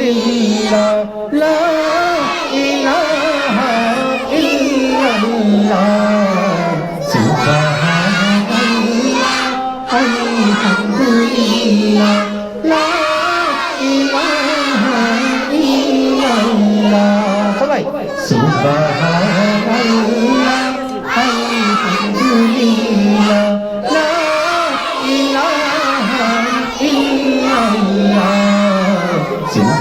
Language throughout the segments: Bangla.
আলহামদুলিল্লাহ লা ইলাহা ইল্লাল্লাহ। সুবহানাল্লাহ আলহামদুলিল্লাহ লা ইলাহা ইল্লাল্লাহ। সবাই। সুবহানাল্লাহ।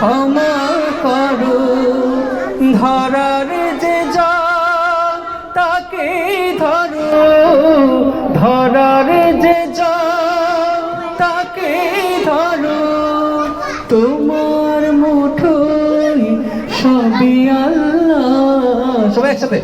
ক্ষমা করো। ধরার যে যা তাকে ধরো। ধরার যে যা তাকে ধরো। তোমার মুঠোই সবই আল্লাহ। সবাই একসাথে।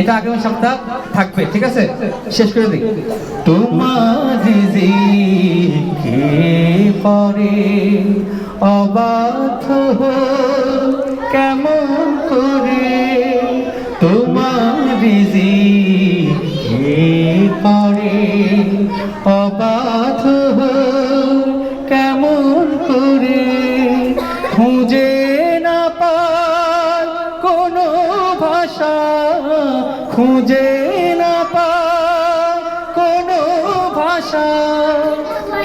এটা আগামী সপ্তাহ থাকবে, ঠিক আছে? শেষ করে দিই। তোমার পরে অবাধ কেমন করে? তোমার পরে খুঁজে না পায় কোনো ভাষা।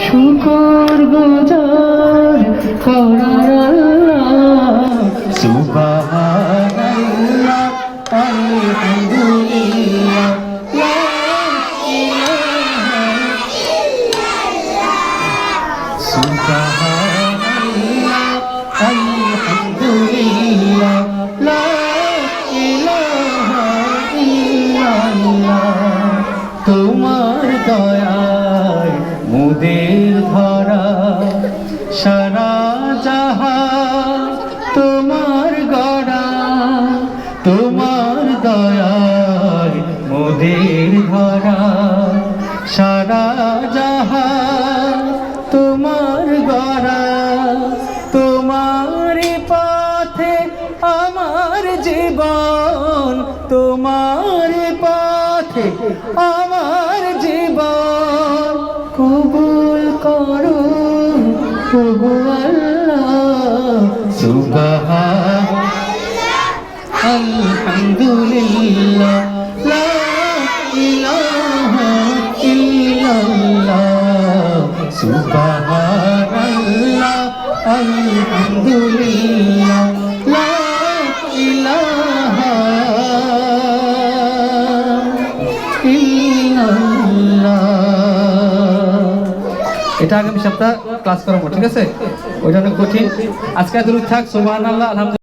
শুকর গুজার করার সুবহানাল্লাহ আলহামদুলিল্লাহ সুবহানাল্লাহ মুদের ধরা, সারা জাহান তোমার গড়া, তোমার দয়ায় মোদের ধরা, সারা জাহান তোমার গড়া তোমার পথে আমার জীবন তোমার পথে আমার কবুল করো প্রভু আল্লাহ। সুবহান আলহামদুলিল্লাহ লা ইলাহা ইল্লাল্লাহ। সুবহানাল্লাহ আলহামদুলিল্লাহ। এটা আগামী সপ্তাহ ক্লাস করাবো, ঠিক আছে? ওইটা অনেক কঠিন। আজকে দূর থাক, সুবহানাল্লাহ, আলহামদুলিল্লাহ।